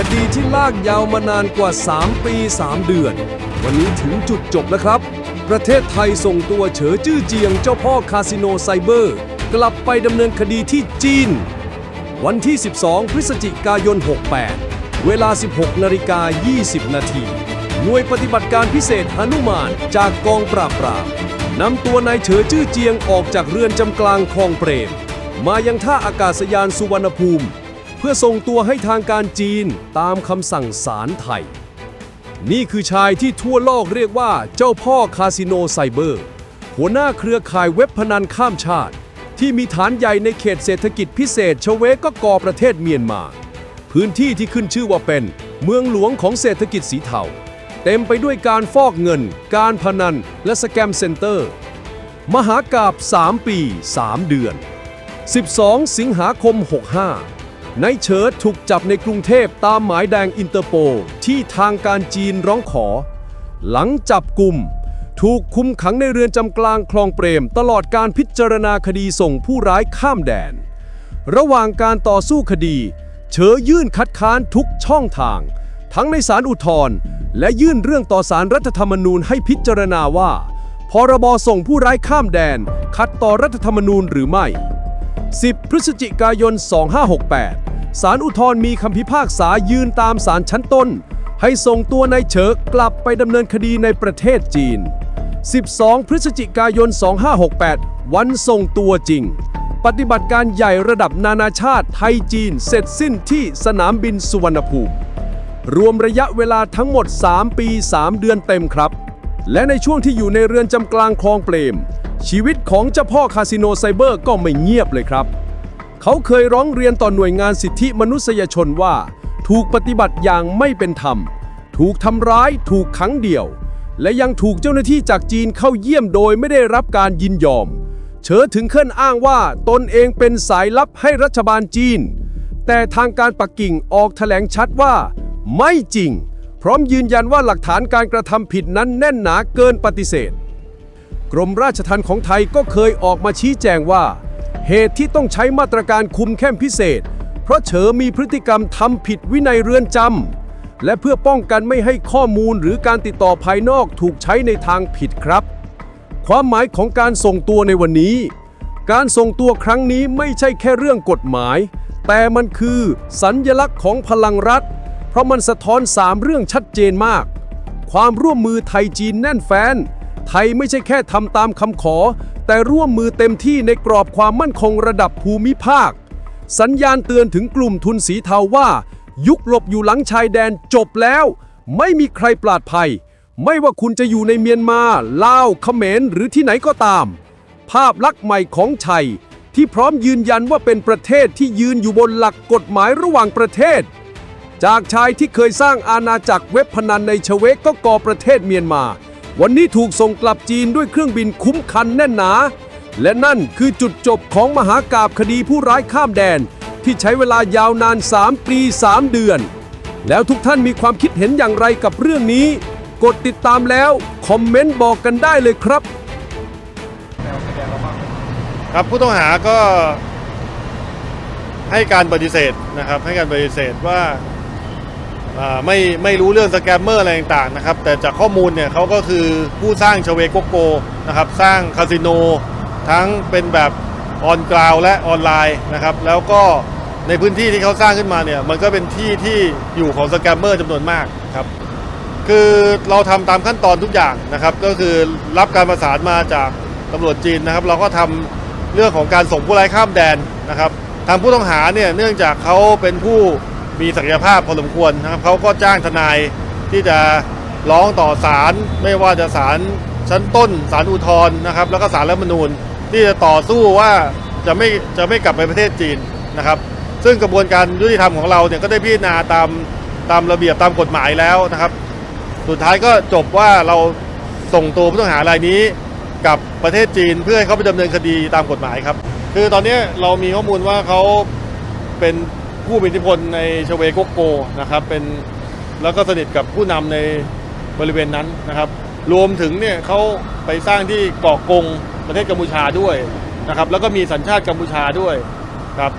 คดีที่ลากยาวมานานกว่า 3 ปี 3 เดือน วันนี้ถึงจุดจบแล้วครับ ประเทศไทยส่งตัวเฉอจื้อเจียงเจ้าพ่อคาสิโนไซเบอร์ กลับไปดำเนินคดีที่จีน วันที่ 12 พฤศจิกายน 68 เวลา 16นาฬิกา20 นาทีหน่วยปฏิบัติการพิเศษหนุมานจากกองปราบปรามนำตัวนายเฉอจื้อเจียงออกจากเรือนจำกลางคลองเปรม มายังท่าอากาศยานสุวรรณภูมิ พื่อส่งตัวให้ทางการจีนตามคำสั่งศาลไทย นี่คือชายที่ทั่วโลกเรียกว่าเจ้าพ่อคาสิโนไซเบอร์ หัวหน้าเครือข่ายเว็บพนันข้ามชาติ ที่มีฐานใหญ่ในเขตเศรษฐกิจพิเศษชเวกกอประเทศเมียนมา พื้นที่ที่ขึ้นชื่อว่าเป็นเมืองหลวงของเศรษฐกิจสีเทาเต็มไปด้วยการฟอกเงิน การพนัน และสแกมเซ็นเตอร์ มหากาบ 3 ปี 3 เดือน 12 สิงหาคม 65 นายเฉิดถูกจับในกรุงเทพตามหมายแดงอินเตอร์โปที่ทางการจีนร้องขอ หลังจับกลุ่ม ถูกคุมขังในเรือนจำกลางคลองเปรม ตลอดการพิจารณาคดีส่งผู้ร้ายข้ามแดน ระหว่างการต่อสู้คดี เฉอยื่นคัดค้านทุกช่องทาง ทั้งในศาลอุทธรณ์และยื่นเรื่องต่อศาลรรัฐธรรมนูญให้พิจารณาว่า พรบส่งผู้ร้ายข้ามแดน ขัดต่อรัฐธรรมนูญหรือไม่10 พฤศจิกายน 2568 ศาลอุทธรณ์มีคำพิพากษายืนตามศาลชั้นต้น ให้ส่งตัวนายเฉิกกลับไปดำเนินคดีในประเทศจีน 12 พฤศจิกายน 2568 วันส่งตัวจริง ปฏิบัติการใหญ่ระดับนานาชาติไทยจีนเสร็จสิ้นที่สนามบินสุวรรณภูมิ รวมระยะเวลาทั้งหมด 3 ปี 3 เดือนเต็มครับ และในช่วงที่อยู่ในเรือนจำกลางคลองเปรม ชีวิตของเจ้าพ่อคาสิโนไซเบอร์ก็ไม่เงียบเลยครับ เขาเคยร้องเรียนต่อหน่วยงานสิทธิมนุษยชนว่า ถูกปฏิบัติอย่างไม่เป็นธรรม ถูกทำร้าย ถูกขังเดี่ยว และยังถูกเจ้าหน้าที่จากจีนเข้าเยี่ยมโดยไม่ได้รับการยินยอมเชอถึงขั้นอ้างว่าตนเองเป็นสายลับให้รัฐบาลจีน แต่ทางการปักกิ่งออกแถลงชัดว่า ไม่จริง พร้อมยืนยันว่าหลักฐานการกระทำผิดนั้นแน่นหนาเกินปฏิเสธ กรมราชทัณฑ์ของไทยก็เคยออกมาชี้แจงว่า เหตุที่ต้องใช้มาตรการคุมเข้มพิเศษ เพราะเฉอมีพฤติกรรมทำผิดวินัยเรือนจำและเพื่อป้องกันไม่ให้ข้อมูลหรือการติดต่อภายนอกถูกใช้ในทางผิดครับ ความหมายของการส่งตัวในวันนี้ การส่งตัวครั้งนี้ไม่ใช่แค่เรื่องกฎหมาย แต่มันคือสัญญลักษณ์ของพลังรัฐ เพราะมันสะท้อนสามเรื่องชัดเจนมาก ความร่วมมือไทยจีนแน่นแฟนไทยไม่ใช่แค่ทำตามคำขอ แต่ร่วมมือเต็มที่ในกรอบความมั่นคงระดับภูมิภาค สัญญาณเตือนถึงกลุ่มทุนสีเทาว่า ยุคหลบอยู่หลังชายแดนจบแล้ว ไม่มีใครปลอดภัย ไม่ว่าคุณจะอยู่ในเมียนมาลาวเขมรหรือที่ไหนก็ตาม ภาพลักษณ์ใหม่ของไทยที่พร้อมยืนยันว่าเป็นประเทศที่ยืนอยู่บนหลักกฎหมายระหว่างประเทศ จากชายที่เคยสร้างอาณาจักรเว็บพนันในชเวกก็ก่อประเทศเมียนมา วันนี้ถูกส่งกลับจีนด้วยเครื่องบินคุ้มคันแน่นหนา และนั่นคือจุดจบของมหากาบคดีผู้ร้ายข้ามแดน ที่ใช้เวลายาวนาน 3 ปี 3 เดือน แล้วทุกท่านมีความคิดเห็นอย่างไรกับเรื่องนี้ กดติดตามแล้ว คอมเมนต์บอกกันได้เลยครับ ครับผู้ต้องหาก็ให้การปฏิเสธนะครับ ให้การปฏิเสธว่าอ่า ไม่ไม่รู้เรื่องสแกมเมอร์อะไรต่างๆนะครับ แต่จากข้อมูลเนี่ยเขาก็คือผู้สร้างชเวโกโกนะครับสร้างคาสิโนทั้งเป็นแบบออนกราวและออนไลน์นะครับ แล้วก็ในพื้นที่ที่เขาสร้างขึ้นมาเนี่ยมันก็เป็นที่ที่อยู่ของสแกมเมอร์จำนวนมากครับคือเราทำตามขั้นตอนทุกอย่างนะครับ ก็คือรับการประสานมาจากตำรวจจีนนะครับ เราก็ทำเรื่องของการส่งผู้ร้ายข้ามแดนนะครับทางผู้ต้องหาเนี่ยเนื่องจากเขาเป็นผู้ มีศักยภาพพอสมควรนะครับเขาก็จ้างทนายที่จะร้องต่อศาลไม่ว่าจะศาลชั้นต้นศาลอุทธรณ์นะครับ แล้วก็ศาลรัฐมนูญที่จะต่อสู้ว่าจะไม่จะไม่กลับไปประเทศจีนนะครับ ซึ่งกระบวนการยุติธรรมของเราเนี่ยก็ได้พิจารณาตามตามระเบียบตามกฎหมายแล้วนะครับ สุดท้ายก็จบว่าเราส่งตัวผู้ต้องหารายนี้กับประเทศจีนเพื่อให้เขาไปดำเนินคดีตามกฎหมายครับ คือตอนนี้เรามีข้อมูลว่าเขาเป็น ผู้มีอิทธิพลในชเวโกโกนะครับเป็นแล้วก็สนิทกับผู้นำในบริเวณนั้นนะครับ รวมถึงเนี่ยเขาไปสร้างที่เกาะกงประเทศกัมพูชาด้วยนะครับ แล้วก็มีสัญชาติกัมพูชาด้วยครับ